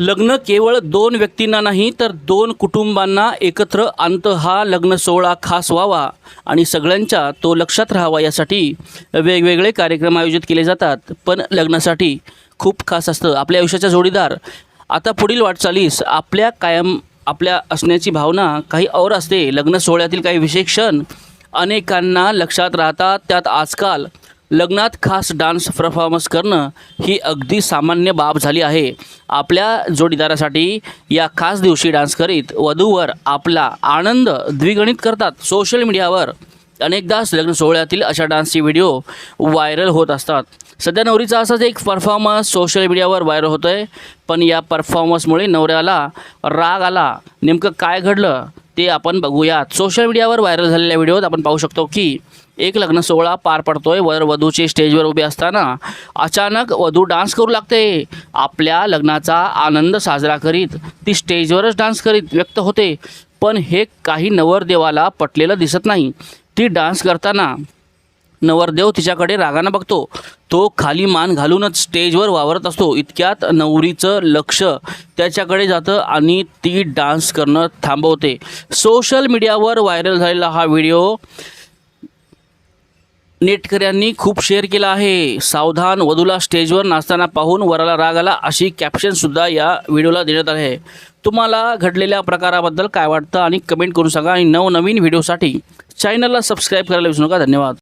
लग्न केवळ दोन व्यक्तींना नाही तर दोन कुटुंबांना एकत्र अंत हा लग्न सोहळा खास व्हावा आणि सगळ्यांच्या तो लक्षात राहावा यासाठी वेगवेगळे कार्यक्रम आयोजित केले जातात. पण लग्नासाठी खूप खास असतं. आपल्या आयुष्याचा जोडीदार. आता पुढील वाटचालीस आपल्या कायम आपल्या असण्याची भावना काही और असते. लग्न सोहळ्यातील काही विशेष क्षण अनेकांना लक्षात राहतात. त्यात आजकाल लग्नात खास डान्स परफॉर्मन्स करणं ही अगदी सामान्य बाब झाली आहे. आपल्या जोडीदारासाठी या खास दिवशी डान्स करीत वधूवर आपला आनंद द्विगणित करतात. सोशल मीडियावर अनेकदाच लग्न सोहळ्यातील अशा डान्सचे व्हिडिओ व्हायरल होत असतात. सध्या नवरीचा असाच एक परफॉर्मन्स सोशल मीडियावर व्हायरल होतो आहे पण या परफॉर्मन्समुळे नवऱ्याला राग आला. नेमकं काय घडलं ते आपण बघूयात. सोशल मीडियावर व्हायरल झालेल्या व्हिडिओत आपण पाहू शकतो की एक लग्न सोहळा पार पडतोय. वर वधूचे स्टेजवर उभे असताना अचानक वधू डान्स करू लागते. आपल्या लग्नाचा आनंद साजरा करीत ती स्टेजवरच डान्स करीत व्यक्त होते. पण हे काही नवरदेवाला पटलेलं दिसत नाही. ती डान्स करताना नवरदेव तिच्याकडे रागानं बघतो. तो खाली मान घालूनच स्टेजवर वावरत असतो. इतक्यात नवरीचं लक्ष त्याच्याकडे जातं आणि ती डान्स करणं थांबवते. सोशल मीडियावर व्हायरल झालेला हा व्हिडिओ नेटकऱ्यांनी खूप शेअर केला आहे. सावधान वधूला स्टेजवर नाचताना पाहून वराला राग आला अशी कॅप्शनसुद्धा या व्हिडिओला देण्यात आले आहे. तुम्हाला घडलेल्या प्रकाराबद्दल काय वाटतं आणि कमेंट करून सांगा आणि नवनवीन व्हिडिओसाठी चॅनलला सबस्क्राईब करायला विसरू नका. धन्यवाद.